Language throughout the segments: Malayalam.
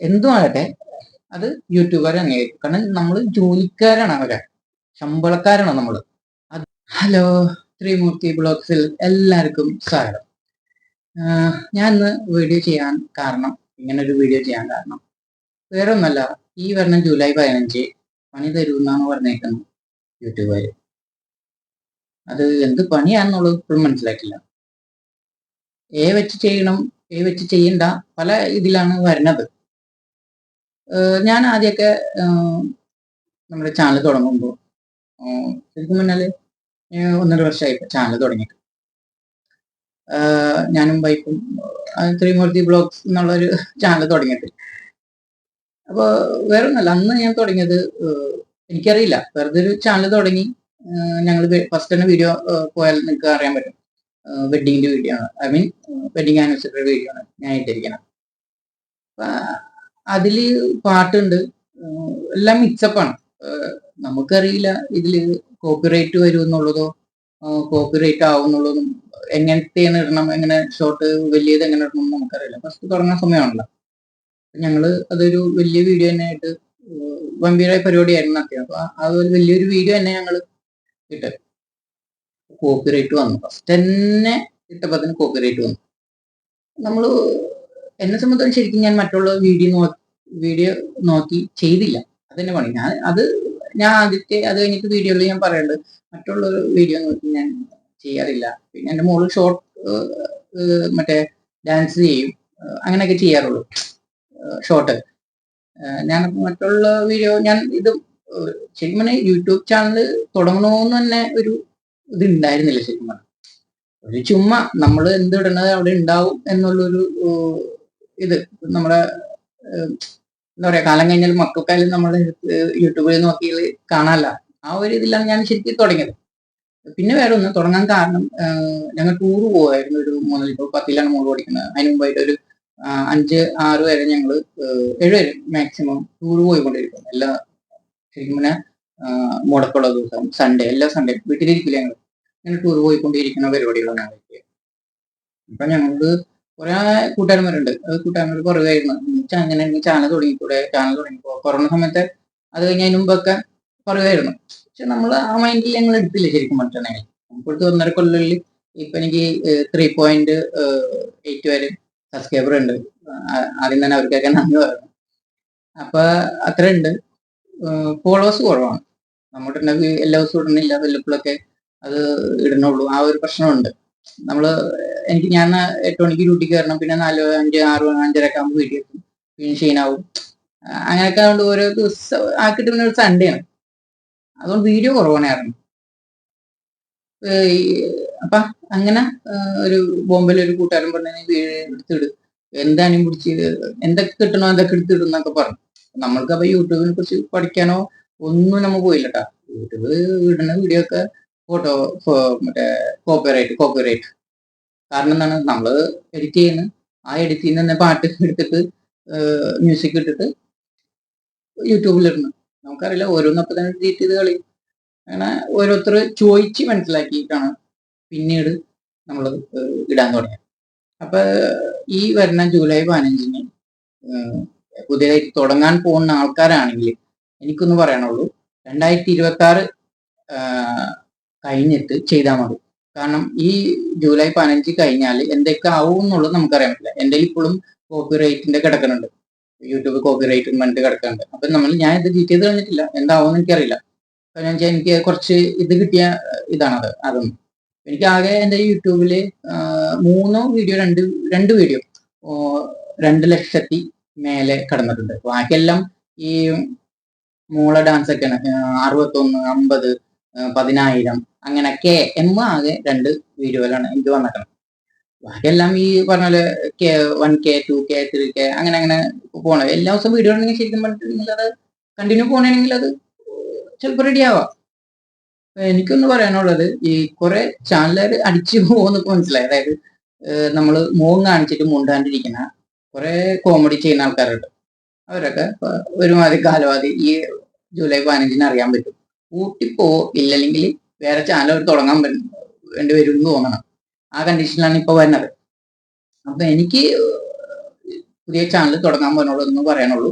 എന്തും ആകട്ടെ അത് യൂട്യൂബുകാർ അംഗീകരിക്കും കാരണം നമ്മൾ ജോലിക്കാരാണ് അവരെ. ശമ്പളക്കാരാണ് നമ്മൾ ഹലോ ത്രിമൂർത്തി ബ്ലോഗ്സിൽ എല്ലാവർക്കും സ്വാഗതം. ഞാൻ ഇന്ന് വീഡിയോ ചെയ്യാൻ കാരണം ഇങ്ങനെ ഒരു വീഡിയോ ചെയ്യാൻ കാരണം വേറെ ഒന്നല്ല ഈ വരുന്ന ജൂലൈ പതിനഞ്ച് പണി തരുമെന്നാണ് പറഞ്ഞേക്കുന്നത് യൂട്യൂബുകാർ അത് എന്ത് പണിയാണെന്നുള്ളത് ഇപ്പോഴും മനസ്സിലാക്കില്ല എ വെച്ച് ചെയ്യണം എ വെച്ച് ചെയ്യണ്ട പല ഇതിലാണ് വരുന്നത്. ഞാൻ ആദ്യമൊക്കെ നമ്മുടെ ചാനൽ തുടങ്ങുമ്പോൾ ശരിക്കും പറഞ്ഞാൽ ഒന്നര വർഷമായി ചാനൽ തുടങ്ങിയിട്ട്. ഞാനും വൈഫും ത്രിമൂർത്തി ബ്ലോഗ്സ് എന്നുള്ളൊരു ചാനൽ തുടങ്ങിയിട്ട്. അപ്പോൾ വേറെ ഒന്നല്ല അന്ന് ഞാൻ തുടങ്ങിയത് എനിക്കറിയില്ല. വെറുതെ ഒരു ചാനൽ തുടങ്ങി ഞങ്ങൾ ഫസ്റ്റ് തന്നെ വീഡിയോ പോയാൽ നിങ്ങൾക്ക് അറിയാൻ പറ്റും. വെഡിങ്ങിന്റെ വീഡിയോ ആണ്. I mean wedding anniversary video ആണ് ഞാൻ ഇട്ടിരിക്കുന്നത് അതിൽ പാട്ടുണ്ട്. എല്ലാം മിക്സപ്പാണ് നമുക്കറിയില്ല ഇതിൽ കോപ്പിറൈറ്റ് വരും എന്നുള്ളതോ കോപ്പിറൈറ്റ് ആവുന്നുള്ളതും എങ്ങനത്തെയാണ് ഇടണം എങ്ങനെ ഷോർട്ട് വലിയത് എങ്ങനെ ഇടണം എന്ന് നമുക്കറിയില്ല. ഫസ്റ്റ് തുടങ്ങുന്ന സമയമാണല്ലോ. ഞങ്ങൾ അതൊരു വലിയ വീഡിയോ തന്നെ ആയിട്ട് ഗംഭീരമായ പരിപാടിയായിരുന്നു അത്യാവശ്യം അപ്പൊ അതൊരു വലിയൊരു വീഡിയോ തന്നെ ഞങ്ങൾ ഇട്ട്. കോപ്പിറൈറ്റ് വന്നു. ഫസ്റ്റ് തന്നെ ഇട്ടപ്പോ തന്നെ കോപ്പിറൈറ്റ് വന്നു. നമ്മൾ എന്നെ സംബന്ധിച്ച് ശരിക്കും ഞാൻ മറ്റുള്ള വീഡിയോ നോ വീഡിയോ നോക്കി ചെയ്തില്ല. അതന്നെ പണി. ഞാൻ അത് ഞാൻ ആദ്യത്തെ അത് കഴിഞ്ഞിട്ട് വീഡിയോയിൽ ഞാൻ പറയുന്നത് മറ്റുള്ള വീഡിയോ നോക്കി ഞാൻ ചെയ്യാറില്ല. പിന്നെ എന്റെ മോൾ ഷോർട്ട് മറ്റേ ഡാൻസ് ചെയ്യും. അങ്ങനെയൊക്കെ ചെയ്യാറുള്ളൂ. ഷോർട്ട് ഞാൻ മറ്റുള്ള വീഡിയോ ഞാൻ ഇത് ശരിക്കും പറഞ്ഞാൽ യൂട്യൂബ് ചാനൽ തുടങ്ങണമെന്ന് തന്നെ ഒരു ഇത് ഉണ്ടായിരുന്നില്ല ശരിക്കും പറഞ്ഞാൽ ഒരു ചുമ്മാ നമ്മൾ എന്ത് ഇടണത് അവിടെ ഉണ്ടാവും എന്നുള്ളൊരു ഇത്. നമ്മുടെ എന്താ പറയാ കാലം കഴിഞ്ഞാൽ മക്കൾക്കായാലും നമ്മൾ യൂട്യൂബിൽ നോക്കി കാണാല്ല. ആ ഒരു ഇതിലാണ് ഞാൻ ശരിക്കും തുടങ്ങിയത്. പിന്നെ വേറെ ഒന്ന് തുടങ്ങാൻ കാരണം ഞങ്ങൾ ടൂർ പോവായിരുന്നു ഒരു മൂന്ന് ഇപ്പോൾ പത്തിലാണ് മോൾ പഠിക്കുന്നത്. അതിന് മുമ്പായിട്ട് ഒരു അഞ്ച് ആറ് വരെ ഞങ്ങൾ ഏഴ് വരെ മാക്സിമം ടൂർ പോയിക്കൊണ്ടിരിക്കും എല്ലാ ശരിക്കും പിന്നെ മുടക്കുള്ള ദിവസം സൺഡേ എല്ലാ സൺഡേ വീട്ടിലിരിക്കില്ല ഞങ്ങൾ ഇങ്ങനെ ടൂർ പോയിക്കൊണ്ടിരിക്കുന്ന പരിപാടികളാണ് ഞങ്ങൾക്ക് അപ്പൊ ഞങ്ങൾക്ക് കുറെ കൂട്ടുകാരന്മാരുണ്ട്. അത് കൂട്ടുകാരന്മാർ കുറവായിരുന്നു അങ്ങനെ ചാനൽ തുടങ്ങിക്കൂടെ? ചാനൽ തുടങ്ങിക്കോ? കൊറോണ സമയത്ത് അത് കഴിഞ്ഞതിന് മുമ്പൊക്കെ കുറവായിരുന്നു പക്ഷെ നമ്മൾ ആ മൈൻഡിൽ ഞങ്ങൾ എടുത്തില്ല ശരിക്കും പറഞ്ഞിട്ടുണ്ടെങ്കിൽ ഇപ്പോഴത്തെ ഒന്നര കൊല്ലങ്ങളിൽ ഇപ്പൊ എനിക്ക് ത്രീ പോയിന്റ് എയ്റ്റ് വരെ സബ്സ്ക്രൈബർ ഉണ്ട്. ആദ്യം തന്നെ അവർക്കൊക്കെ നന്ദി പറഞ്ഞു. അപ്പൊ അത്ര ഉണ്ട്. ഫോളോവേഴ്സ് കുറവാണ്. നമ്മുടെ എല്ലാ ദിവസവും ഇടുന്നില്ല വല്ലപ്പോഴൊക്കെ അത് ഇടുന്നുള്ളൂ. ആ ഒരു പ്രശ്നമുണ്ട്. നമ്മൾ എനിക്ക് ഞാൻ എട്ട് മണിക്ക് ഡ്യൂട്ടിക്ക് കയറണം പിന്നെ നാല് അഞ്ച് ആറ് അഞ്ചരക്കെ ആകുമ്പോൾ വീട്ടിൽ എത്തും. പിന്നെ ക്ഷീണാവും. അങ്ങനെയൊക്കെ ആയതുകൊണ്ട് ഓരോ ദിവസം ആക്കിയിട്ട് പിന്നെ ഒരു സൺഡേ ആണ്. അതുകൊണ്ട് വീഡിയോ കുറവാണായിരുന്നു അപ്പൊ അങ്ങനെ ഒരു ബോംബെ ഒരു കൂട്ടുകാരൻ പറഞ്ഞു "നീ എടുത്തിട്. എന്താണ് പിടിച്ച് എന്തൊക്കെ കിട്ടണോ എന്തൊക്കെ എടുത്തിടും എന്നൊക്കെ പറഞ്ഞു. നമ്മൾക്ക് അപ്പൊ യൂട്യൂബിനെ കുറിച്ച് പഠിക്കാനോ ഒന്നും നമ്മൾ പോയില്ല കേട്ടോ യൂട്യൂബ് ഇടുന്ന വീഡിയോ ഒക്കെ ഫോട്ടോ മറ്റേ കോപ്പിറൈറ്റ് കോപ്പിറൈറ്റ് കാരണം എന്താണ്? നമ്മൾ എഡിറ്റ് ചെയ്യുന്നത് ആ എഡിറ്റ് ചെയ്യുന്ന തന്നെ പാട്ട് എടുത്തിട്ട് മ്യൂസിക് ഇട്ടിട്ട് യൂട്യൂബിലിടുന്നു നമുക്കറിയില്ല ഓരോന്നൊക്കെ തന്നെ ഡിലീറ്റ് ചെയ്ത് കളി അങ്ങനെ ഓരോരുത്തർ ചോദിച്ച് മനസ്സിലാക്കിയിട്ടാണ് പിന്നീട് നമ്മൾ ഇടാൻ തുടങ്ങിയത്. അപ്പോൾ ഈ വരുന്ന ജൂലൈ പതിനഞ്ചിന് പുതിയതായിട്ട് പുതിയതായി തുടങ്ങാൻ പോകുന്ന ആൾക്കാരാണെങ്കിൽ എനിക്കൊന്ന് പറയാനുള്ളൂ രണ്ടായിരത്തി ഇരുപത്തി ആറ് കഴിഞ്ഞിട്ട് ചെയ്താൽ മതി. കാരണം ഈ ജൂലൈ പതിനഞ്ച് കഴിഞ്ഞാൽ എന്തൊക്കെ ആവും എന്നുള്ളത് നമുക്കറിയാൻ പറ്റില്ല. എന്റെ ഇപ്പോഴും കോപ്പി കോപ്പിറൈറ്റിന്റെ കിടക്കുന്നുണ്ട് യൂട്യൂബ് കോപ്പി കോപ്പിറൈറ്റ് പറഞ്ഞിട്ട് കിടക്കുന്നുണ്ട് അപ്പൊ നമ്മൾ ഞാൻ ഇത് ഡീറ്റ് ചെയ്ത് കഴിഞ്ഞിട്ടില്ല എന്താവും എനിക്കറിയില്ല കാരണം വെച്ചാൽ എനിക്ക് കുറച്ച് ഇത് കിട്ടിയ ഇതാണത് അതൊന്നും എനിക്ക് ആകെ എന്റെ യൂട്യൂബിൽ മൂന്നോ വീഡിയോ രണ്ട് രണ്ട് വീഡിയോ രണ്ട് ലക്ഷത്തി മേലെ കടന്നിട്ടുണ്ട്. ബാക്കിയെല്ലാം ഈ മൂള ഡാൻസ് ഒക്കെയാണ്. അറുപത്തൊന്ന് അമ്പത് ആഹ് പതിനായിരം അങ്ങനെയൊക്കെ എമ്മ ആകെ രണ്ട് വീഡിയോയിലാണ് എനിക്ക് വന്നിട്ടുള്ളത്. ബാക്കിയെല്ലാം ഈ പറഞ്ഞ K one K two K three K അങ്ങനെ അങ്ങനെ പോകണം എല്ലാ ദിവസവും വീഡിയോ ഉണ്ടെങ്കിൽ ശരിക്കും പറഞ്ഞിട്ടുണ്ടെങ്കിൽ അത് കണ്ടിന്യൂ പോകണമെങ്കിൽ അത് ചിലപ്പോൾ റെഡി ആവാം. എനിക്കൊന്ന് പറയാനുള്ളത് ഈ കുറെ ചാനലുകാർ അടിച്ചു പോകുന്നൊക്കെ മനസ്സിലായി. അതായത് നമ്മൾ മുഖം കാണിച്ചിട്ട് മുണ്ടാണ്ടിരിക്കുന്ന കുറെ കോമഡി ചെയ്യുന്ന ആൾക്കാരുണ്ട്. അവരൊക്കെ ഒരുമാതിരി കാലവാതി ഈ ജൂലൈ പതിനഞ്ചിന് അറിയാൻ പറ്റും. ഊട്ടിപ്പോ ഇല്ലെങ്കിൽ വേറെ ചാനൽ അവർ തുടങ്ങാൻ വേണ്ടി വരും എന്ന് തോന്നണം. ആ കണ്ടീഷനിലാണ് ഇപ്പൊ വരുന്നത്. അപ്പൊ എനിക്ക് പുതിയ ചാനൽ തുടങ്ങാൻ പോകുന്നുള്ളൂ എന്ന് പറയാനുള്ളൂ.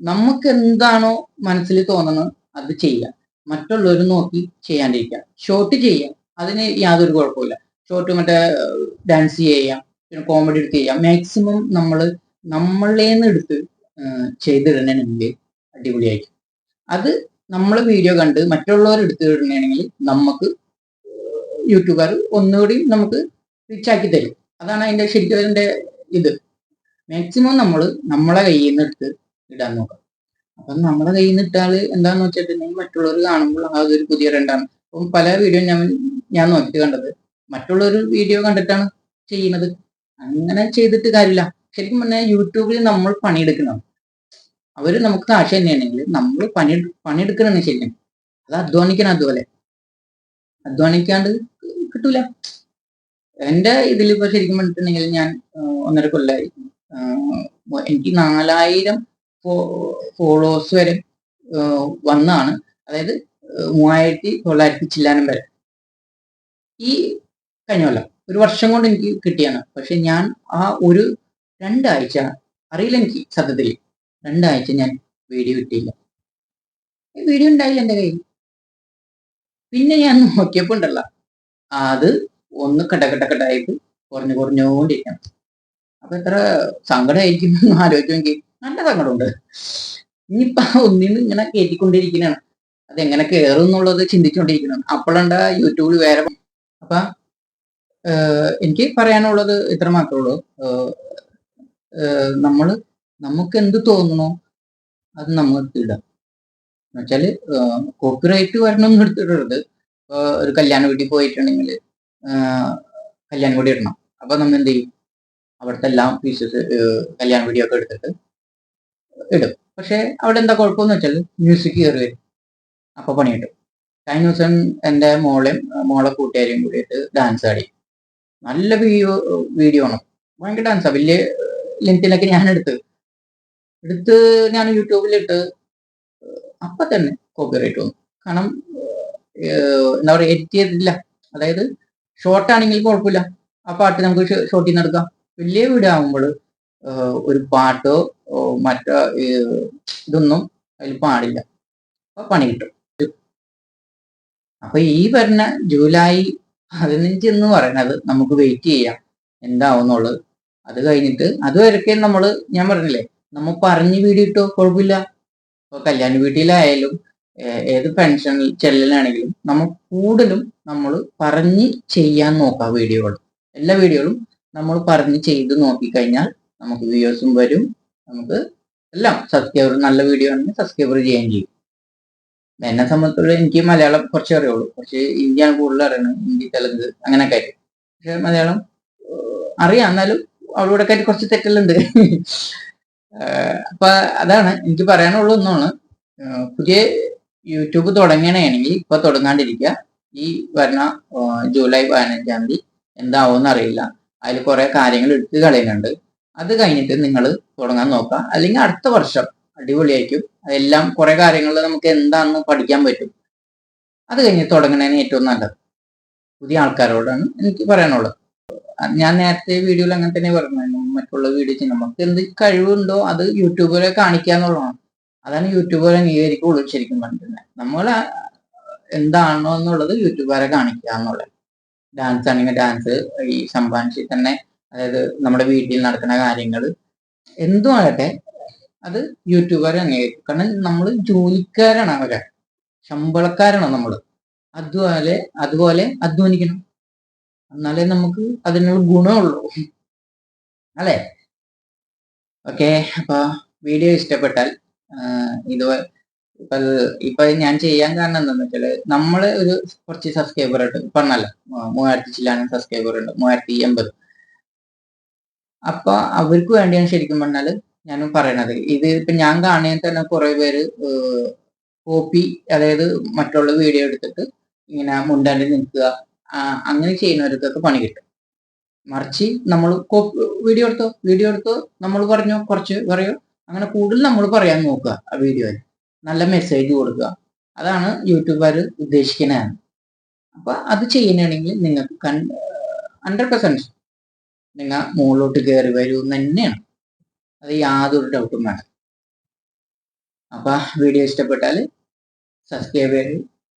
നമുക്ക് എന്താണോ മനസ്സിൽ തോന്നുന്നത് അത് ചെയ്യാം. മറ്റുള്ളവർ നോക്കി ചെയ്യാണ്ടിരിക്കാം. ഷോർട്ട് ചെയ്യാം. അതിന് യാതൊരു കുഴപ്പമില്ല ഷോർട്ട് മറ്റേ ഡാൻസ് ചെയ്യാം. പിന്നെ കോമഡി എടുത്ത് ചെയ്യാം. മാക്സിമം നമ്മൾ നമ്മളേന്ന് എടുത്ത് ചെയ്തിടണമെങ്കിൽ അടിപൊളിയായിരിക്കും. അത് നമ്മൾ വീഡിയോ കണ്ട് മറ്റുള്ളവർ എടുത്തു ഇടണമെങ്കിൽ നമുക്ക് യൂട്യൂബർ ഒന്നുകൂടി നമുക്ക് റിച്ചാക്കി തരും. അതാണ് അതിന്റെ ശരിക്കും അതിന്റെ ഇത്. മാക്സിമം നമ്മൾ നമ്മളെ കയ്യിൽ നിന്ന് എടുത്ത് ഇടാൻ നോക്കാം. അപ്പം നമ്മളെ കയ്യിൽ നിന്ന് ഇട്ടാൽ എന്താന്ന് വെച്ചിട്ടുണ്ടെങ്കിൽ മറ്റുള്ളവർ കാണുമ്പോൾ അതൊരു പുതിയ രണ്ടാണ് അപ്പം പല വീഡിയോ ഞാൻ ഞാൻ നോക്കിയിട്ട് കണ്ടത്. മറ്റുള്ളൊരു വീഡിയോ കണ്ടിട്ടാണ് ചെയ്യുന്നത്. അങ്ങനെ ചെയ്തിട്ട് കാര്യമില്ല. ശരിക്കും പറഞ്ഞാൽ യൂട്യൂബിൽ നമ്മൾ പണിയെടുക്കണം. അവർ നമുക്ക് കാശ് തന്നെയാണെങ്കിൽ നമ്മൾ പണി പണിയെടുക്കണമെന്ന് ശരിക്കും അത് അധ്വാനിക്കണം അതുപോലെ. അധ്വാനിക്കാണ്ട് കിട്ടൂല. എന്റെ ഇപ്പോൾ ശരിക്കും പറഞ്ഞിട്ടുണ്ടെങ്കിൽ ഞാൻ ഒന്നര കൊല്ലായി. എനിക്ക് നാലായിരം ഫോളോവേഴ്സ് വരെ വന്നാണ്. അതായത് മൂവായിരത്തി തൊള്ളായിരത്തി ചില്ലാനം വരെ. ഈ കഴിഞ്ഞ കൊല്ലം ഒരു വർഷം കൊണ്ട് എനിക്ക് കിട്ടിയാണ്. പക്ഷെ ഞാൻ ആ ഒരു രണ്ടാഴ്ച അറിയില്ല എനിക്ക് സത്യത്തിൽ രണ്ടാഴ്ച ഞാൻ വീഡിയോ ഇട്ടില്ല. വീഡിയോ ഉണ്ടായില്ല എന്റെ കയ്യിൽ. പിന്നെ ഞാൻ നോക്കിയപ്പോ ഉണ്ടല്ല അത് ഒന്ന് കട്ടക്കട്ടക്കട്ടായിട്ട് കുറഞ്ഞു കുറഞ്ഞുകൊണ്ടിരിക്കണം അപ്പൊ എത്ര സങ്കടമായിരിക്കും ആലോചിക്കുമെങ്കിൽ നല്ല സങ്കടമുണ്ട്. ഇനിയിപ്പൊ ഒന്നിന്ന് ഇങ്ങനെ കയറ്റിക്കൊണ്ടിരിക്കുന്നതാണ് അത് എങ്ങനെ കയറും എന്നുള്ളത് ചിന്തിച്ചുകൊണ്ടിരിക്കണം അപ്പോഴുണ്ട് യൂട്യൂബിൽ വേറെ അപ്പൊ എനിക്ക് പറയാനുള്ളത് ഇത്ര മാത്രമേ ഉള്ളൂ. നമ്മൾ നമുക്ക് എന്ത് തോന്നണോ അത് നമ്മൾ ഇടാം എന്നുവെച്ചാൽ കോപ്പിറൈറ്റ് എന്ന് എടുത്തിടരുത്. ഒരു കല്യാണ വീട്ടിൽ പോയിട്ടുണ്ടെങ്കിൽ കല്യാണ വീഡിയോ ഇടണം. അപ്പൊ നമ്മൾ എന്ത് ചെയ്യും അവിടുത്തെ എല്ലാം പീസസ് കല്യാണ വീഡിയോ ഒക്കെ എടുത്തിട്ട് ഇടും. പക്ഷെ അവിടെ എന്താ കുഴപ്പമെന്ന് വെച്ചാൽ മ്യൂസിക് കയറി വരും. അപ്പൊ പണി കിട്ടും കഴിഞ്ഞ ദിവസം എന്റെ മോളെയും മോളെ കൂട്ടുകാരെയും കൂടിയിട്ട് ഡാൻസ് ആടി. നല്ല വീഡിയോ വീഡിയോ ആണ്. ഭയങ്കര ഡാൻസാണ് വലിയ ലെങ്തിലൊക്കെ ഞാൻ എടുത്ത് എടുത്ത് ഞാൻ യൂട്യൂബിലിട്ട് അപ്പൊ തന്നെ കോപ്പിറൈറ്റ് വന്നു. കാരണം എന്താ പറയുക എഡിറ്റ് ചെയ്തിട്ടില്ല അതായത് ഷോർട്ട് ആണെങ്കിൽ കുഴപ്പമില്ല. ആ പാട്ട് നമുക്ക് ഷോർട്ടിൽ നിന്ന് എടുക്കാം. വലിയ വീഡിയോ ആകുമ്പോൾ ഒരു പാട്ടോ മറ്റോ ഇതൊന്നും അതിൽ പാടില്ല. അപ്പൊ പണി കിട്ടും. അപ്പൊ ഈ വരുന്ന ജൂലൈ പതിനഞ്ച് എന്ന് പറയുന്നത് നമുക്ക് വെയിറ്റ് ചെയ്യാം. എന്താവുന്നുള്ളത്. അത് കഴിഞ്ഞിട്ട് അതുവരെയൊക്കെ നമ്മൾ ഞാൻ പറഞ്ഞില്ലേ നമ്മൾ പറഞ്ഞ് വീഡിയോ ഇട്ടോ കുഴപ്പമില്ല ഇപ്പൊ കല്യാണ വീട്ടിലായാലും ഏത് പെൻഷൻ ചെല്ലലാണെങ്കിലും നമ്മൾ കൂടുതലും നമ്മൾ പറഞ്ഞ് ചെയ്യാൻ നോക്കാം വീഡിയോകൾ. എല്ലാ വീഡിയോകളും നമ്മൾ പറഞ്ഞ് ചെയ്ത് നോക്കിക്കഴിഞ്ഞാൽ നമുക്ക് വ്യൂവേഴ്സും വരും. നമുക്ക് എല്ലാം സബ്സ്ക്രൈബർ നല്ല വീഡിയോ ആണെങ്കിൽ സബ്സ്ക്രൈബർ ചെയ്യുകയും ചെയ്യും. എന്നെ സംബന്ധിച്ചിടത്തോളം എനിക്ക് മലയാളം കുറച്ച് അറിയുള്ളൂ. കുറച്ച് ഹിന്ദിയാണ് കൂടുതൽ അറിയുന്നത്. ഹിന്ദി തെലുങ്ക് അങ്ങനെയൊക്കെ ആയിട്ട്. പക്ഷെ മലയാളം അറിയാം. എന്നാലും അവളോടൊക്കെ കുറച്ച് തെറ്റലുണ്ട്. അപ്പൊ അതാണ് എനിക്ക് പറയാനുള്ള ഒന്നാണ് പുതിയ യൂട്യൂബ് തുടങ്ങണമെങ്കിൽ ഇപ്പൊ തുടങ്ങാണ്ടിരിക്കുക ഈ വരുന്ന ജൂലൈ പതിനഞ്ചാം തീയതി എന്താവും അറിയില്ല. അതിൽ കുറെ കാര്യങ്ങൾ എടുത്തു കളയുന്നുണ്ട്. അത് കഴിഞ്ഞിട്ട് നിങ്ങൾ തുടങ്ങാൻ നോക്കുക അല്ലെങ്കിൽ അടുത്ത വർഷം അടിപൊളിയായിരിക്കും. അതെല്ലാം കുറെ കാര്യങ്ങൾ നമുക്ക് എന്താണെന്ന് പഠിക്കാൻ പറ്റും. അത് കഴിഞ്ഞ് തുടങ്ങണേന് ഏറ്റവും നല്ലത്. പുതിയ ആൾക്കാരോടാണ് എനിക്ക് പറയാനുള്ളത്. ഞാൻ നേരത്തെ വീഡിയോയിൽ അങ്ങനെ തന്നെ പറഞ്ഞു മറ്റുള്ള വീഡിയോ നമുക്ക് എന്ത് കഴിവുണ്ടോ അത് യൂട്യൂബിലെ കാണിക്കുക എന്നുള്ളതാണ് അതാണ് യൂട്യൂബർ അംഗീകരിക്കുള്ളൂ ശരിക്കും പറഞ്ഞിരുന്നത് നമ്മൾ എന്താണോ എന്നുള്ളത് യൂട്യൂബറെ കാണിക്കുക എന്നുള്ളത്. ഡാൻസ് ആണെങ്കിൽ ഡാൻസ് ഈ സംഭാഷി തന്നെ അതായത് നമ്മുടെ വീട്ടിൽ നടക്കുന്ന കാര്യങ്ങൾ എന്തു ആകട്ടെ അത് യൂട്യൂബറെ അംഗീകരിക്കും. കാരണം നമ്മൾ ജോലിക്കാരാണ് അവരെ. ശമ്പളക്കാരാണ് നമ്മൾ അതുപോലെ അതുപോലെ അധ്വാനിക്കണം. എന്നാലേ നമുക്ക് അതിനുള്ള ഗുണമുള്ളൂ. അല്ലേ? ഓക്കെ അപ്പൊ വീഡിയോ ഇഷ്ടപ്പെട്ടാൽ ഇത് ഇപ്പൊ ഇപ്പൊ ഞാൻ ചെയ്യാൻ കാരണം എന്താന്ന് വെച്ചാൽ നമ്മൾ ഒരു കുറച്ച് സബ്സ്ക്രൈബർ ഉണ്ട്. പറഞ്ഞല്ലോ മൂവായിരത്തി ചില്ലാനും സബ്സ്ക്രൈബർ ഉണ്ട്. മൂവായിരത്തി എൺപത്. അപ്പൊ അവർക്ക് വേണ്ടിയാണ് ശരിക്കും പറഞ്ഞാൽ ഞാൻ പറയണത്. ഇത് ഇപ്പൊ ഞാൻ കാണാൻ തന്നെ കുറെ പേര് കോപ്പി അതായത് മറ്റുള്ള വീഡിയോ എടുത്തിട്ട് ഇങ്ങനെ മുണ്ടാണ്ട് നിൽക്കുക അങ്ങനെ ചെയ്യുന്നവർക്കൊക്കെ പണി കിട്ടും. മറിച്ച് നമ്മൾ വീഡിയോ എടുത്തോ? വീഡിയോ എടുത്തോ? നമ്മൾ പറഞ്ഞോ കുറച്ച് പറയോ? അങ്ങനെ കൂടുതൽ നമ്മൾ പറയാൻ നോക്കുക ആ വീഡിയോയിൽ നല്ല മെസ്സേജ് കൊടുക്കുക. അതാണ് യൂട്യൂബുകാർ ഉദ്ദേശിക്കുന്നത് അപ്പൊ അത് ചെയ്യണമെങ്കിൽ നിങ്ങൾക്ക് ഹൺഡ്രഡ് പെർസെന്റ് നിങ്ങൾ മുകളിലോട്ട് കയറി വരും തന്നെയാണ്. അത് യാതൊരു ഡൗട്ടും വേണം അപ്പൊ വീഡിയോ ഇഷ്ടപ്പെട്ടാൽ സബ്സ്ക്രൈബ് ചെയ്ത്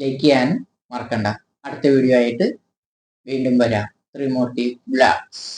ലൈക്ക് ചെയ്യാനും മറക്കണ്ട. അടുത്ത വീഡിയോ ആയിട്ട് വീണ്ടും വരാം. ത്രിമൂർത്തി ബ്ലാക്സ്